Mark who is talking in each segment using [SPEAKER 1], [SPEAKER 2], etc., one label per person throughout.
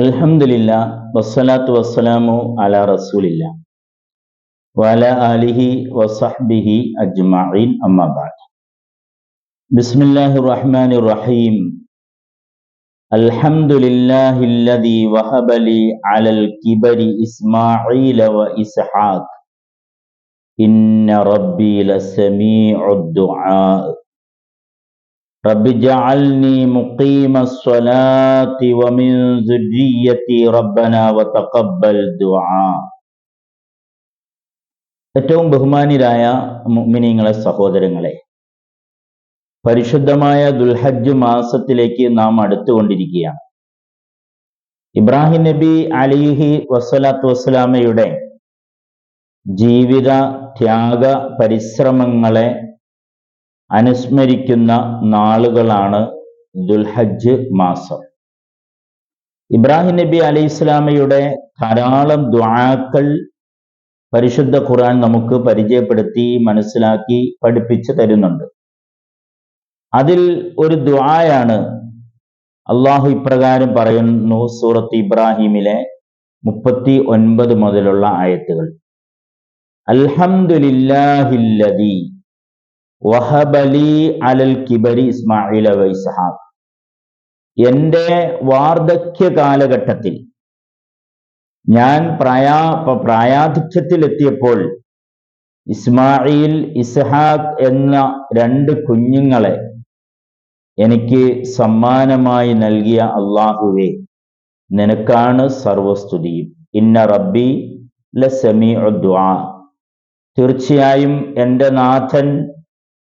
[SPEAKER 1] അൽഹംദുലില്ല വസ്സലാത്തു വസ്സലാമു അല റസൂലില്ല. വല ആലിഹി വസഹ്ബിഹി അജ്മഈൻ അമ്മാ ബഅദ്. ബിസ്മില്ലാഹിർ റഹ്മാനിർ റഹീം അൽഹംദുലില്ലാഹില്ലദി വഹബ ലി അലൽ കിബരി ഇസ്മാഈല വ ഇസ്ഹാഖ്. ഇന്ന റബ്ബി ലസമീഉദ് ദുആ. رب اجعلني مقيم الصلاة ومن ذريتي ربنا وتقبل دعاء ഏറ്റവും ബഹുമാനിരായ മുഅ്മിനീങ്ങളെ സഹോദരങ്ങളെ പരിശുദ്ധമായ ദുൽഹജ്ജ് മാസത്തിലേക്ക് നാം അടുത്തുകൊണ്ടിരിക്കുകയാണ് ഇബ്രാഹിം നബി അലിഹി വസ്സലാത്തു വസ്സലാമയുടെ ജീവിത ത്യാഗ പരിശ്രമങ്ങളെ അനുസ്മരിക്കുന്ന നാളുകളാണ് ദുൽഹജ്ജ് മാസം. ഇബ്രാഹിം നബി അലൈഹി ഇസ്ലാമയുടെ ധാരാളം ദ്വാക്കൾ പരിശുദ്ധ ഖുർആൻ നമുക്ക് പരിചയപ്പെടുത്തി മനസ്സിലാക്കി പഠിപ്പിച്ചു തരുന്നുണ്ട്. അതിൽ ഒരു ദ്വായാണ് അള്ളാഹു ഇപ്രകാരം പറയുന്നു സൂറത്ത് ഇബ്രാഹിമിലെ മുപ്പത്തി ഒൻപത് മുതലുള്ള ആയത്തുകൾ. അൽഹംദുലില്ലാഹില്ലദീ വഹബലി അലൽ കിബരി ഇസ്മായിൽ വൈസഹാബ് എന്റെ വാർദ്ധക്യ കാലഘട്ടത്തിൽ ഞാൻ പ്രായാ പ്രായാധിക്യത്തിലെത്തിയപ്പോൾ ഇസ്മായിൽ ഇസ്ഹാഖ് എന്ന രണ്ട് കുഞ്ഞുങ്ങളെ എനിക്ക് സമ്മാനമായി നൽകിയ അള്ളാഹുവെ നിനക്കാണ് സർവസ്തുതിയും. ഇന്ന റബ്ബി ലസമി തീർച്ചയായും എന്റെ നാഥൻ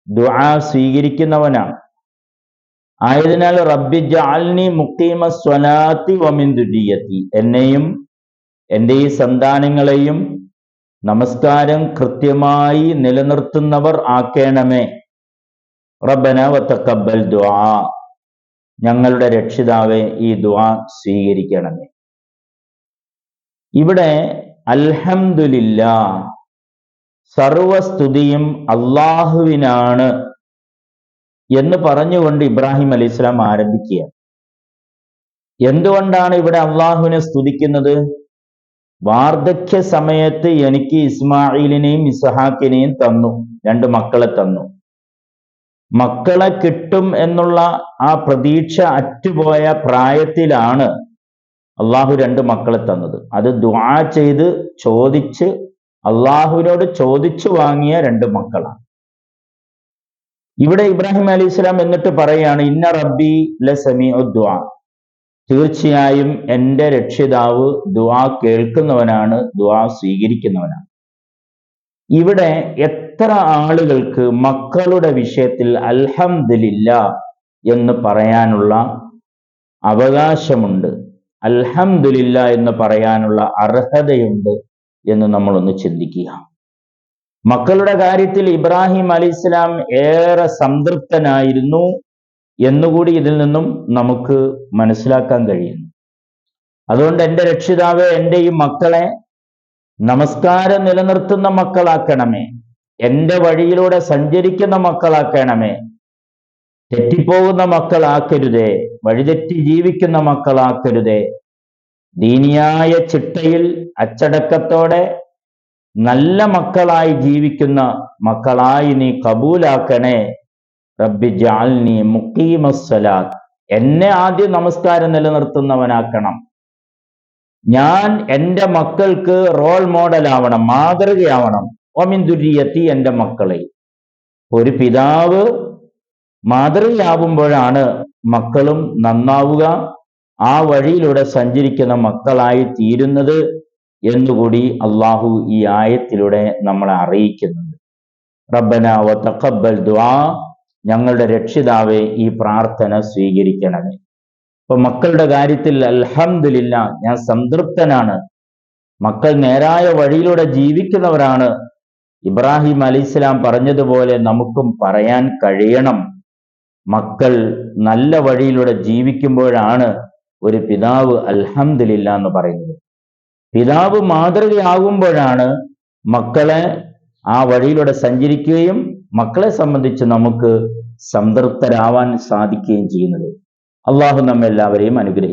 [SPEAKER 1] ദുആ സ്വീകരിക്കുന്നവനാണ് ആയതിനാൽ റബ്ബി ജഅൽനി മുഖീമ സ്വലാത്തി വമിൻ ദുരിയത്തി. എന്നെയും എന്റെ ഈ സന്താനങ്ങളെയും നമസ്കാരം കൃത്യമായി നിലനിർത്തുന്നവർ ആക്കേണമേ. റബ്ബന വത്തക്കബൽ ദുആ. ഞങ്ങളുടെ രക്ഷിതാവെ ഈ ദുആ സ്വീകരിക്കണമേ. ഇവിടെ അൽഹംദുലില്ലാ സർവസ്തുതിയും അള്ളാഹുവിനാണ് എന്ന് പറഞ്ഞുകൊണ്ട് ഇബ്രാഹിം അലി ഇസ്ലാം ആരംഭിക്കുക എന്തുകൊണ്ടാണ് ഇവിടെ അള്ളാഹുവിനെ സ്തുതിക്കുന്നത്? വാർദ്ധക്യ സമയത്ത് എനിക്ക് ഇസ്മായിലിനെയും ഇസ്ഹാക്കിനെയും തന്നു രണ്ട് മക്കളെ തന്നു. മക്കളെ കിട്ടും എന്നുള്ള ആ പ്രതീക്ഷ അറ്റുപോയ പ്രായത്തിലാണ് അള്ളാഹു രണ്ട് മക്കളെ തന്നത്. അത് ദ്വാ ചെയ്ത് ചോദിച്ച് അള്ളാഹുവിനോട് ചോദിച്ചു വാങ്ങിയ രണ്ട് മക്കളാണ്. ഇവിടെ ഇബ്രാഹിം അലി ഇസ്ലാം എന്നിട്ട് പറയാണ് ഇന്ന റബ്ബി ലസമി ദുആ. തീർച്ചയായും എന്റെ രക്ഷിതാവ് ദുആ കേൾക്കുന്നവനാണ് ദുആ സ്വീകരിക്കുന്നവനാണ്. ഇവിടെ എത്ര ആളുകൾക്ക് മക്കളുടെ വിഷയത്തിൽ അൽഹംദില്ല എന്ന് പറയാനുള്ള അവകാശമുണ്ട് അൽഹംദില്ല എന്ന് പറയാനുള്ള അർഹതയുണ്ട് എന്ന് നമ്മളൊന്ന് ചിന്തിക്കുക. മക്കളുടെ കാര്യത്തിൽ ഇബ്രാഹിം അലി ഇസ്ലാം ഏറെ സംതൃപ്തനായിരുന്നു എന്നുകൂടി ഇതിൽ നിന്നും നമുക്ക് മനസ്സിലാക്കാൻ കഴിയുന്നു. അതുകൊണ്ട് എന്റെ രക്ഷിതാവ് എന്റെ ഈ മക്കളെ നമസ്കാരം നിലനിർത്തുന്ന മക്കളാക്കണമേ. എന്റെ വഴിയിലൂടെ സഞ്ചരിക്കുന്ന മക്കളാക്കണമേ. തെറ്റിപ്പോകുന്ന മക്കളാക്കരുതേ. വഴിതെറ്റി ജീവിക്കുന്ന മക്കളാക്കരുതേ. ദീനിയായ ചിട്ടയിൽ അച്ചടക്കത്തോടെ നല്ല മക്കളായി ജീവിക്കുന്ന മക്കളായി നീ കബൂലാക്കണേ. റബ്ബി ജാൽനി മുക്കീമസ്സലാത്ത് എന്നെ ആദ്യം നമസ്കാരം നിലനിർത്തുന്നവനാക്കണം. ഞാൻ എന്റെ മക്കൾക്ക് റോൾ മോഡലാവണം മാതൃകയാവണം. ഒമിൻ എന്റെ മക്കളെ. ഒരു പിതാവ് മാതൃകയാവുമ്പോഴാണ് മക്കളും നന്നാവുക. ആ വഴിയിലൂടെ സഞ്ചരിക്കുന്ന മക്കളായി തീരുന്നത് എന്നുകൂടി അള്ളാഹു ഈ ആയത്തിലൂടെ നമ്മളെ അറിയിക്കുന്നുണ്ട്. റബ്ബന വ തഖബ്ബൽ ദുആ ഞങ്ങളുടെ രക്ഷിതാവെ ഈ പ്രാർത്ഥന സ്വീകരിക്കണമേ. ഇപ്പൊ മക്കളുടെ കാര്യത്തിൽ അൽഹമില്ല ഞാൻ സംതൃപ്തനാണ്. മക്കൾ നേരായ വഴിയിലൂടെ ജീവിക്കുന്നവരാണ്. ഇബ്രാഹിം അലിസ്ലാം പറഞ്ഞതുപോലെ നമുക്കും പറയാൻ കഴിയണം. മക്കൾ നല്ല വഴിയിലൂടെ ജീവിക്കുമ്പോഴാണ് ഒരു പിതാവ് അൽഹംദില്ല എന്ന് പറയുന്നത്. പിതാവ് മാതൃകയാകുമ്പോഴാണ് മക്കളെ ആ വഴിയിലൂടെ സഞ്ചരിക്കുകയും മക്കളെ സംബന്ധിച്ച് നമുക്ക് സംതൃപ്തരാവാൻ സാധിക്കുകയും ചെയ്യുന്നത്. അള്ളാഹു നമ്മെല്ലാവരെയും അനുഗ്രഹിക്കും.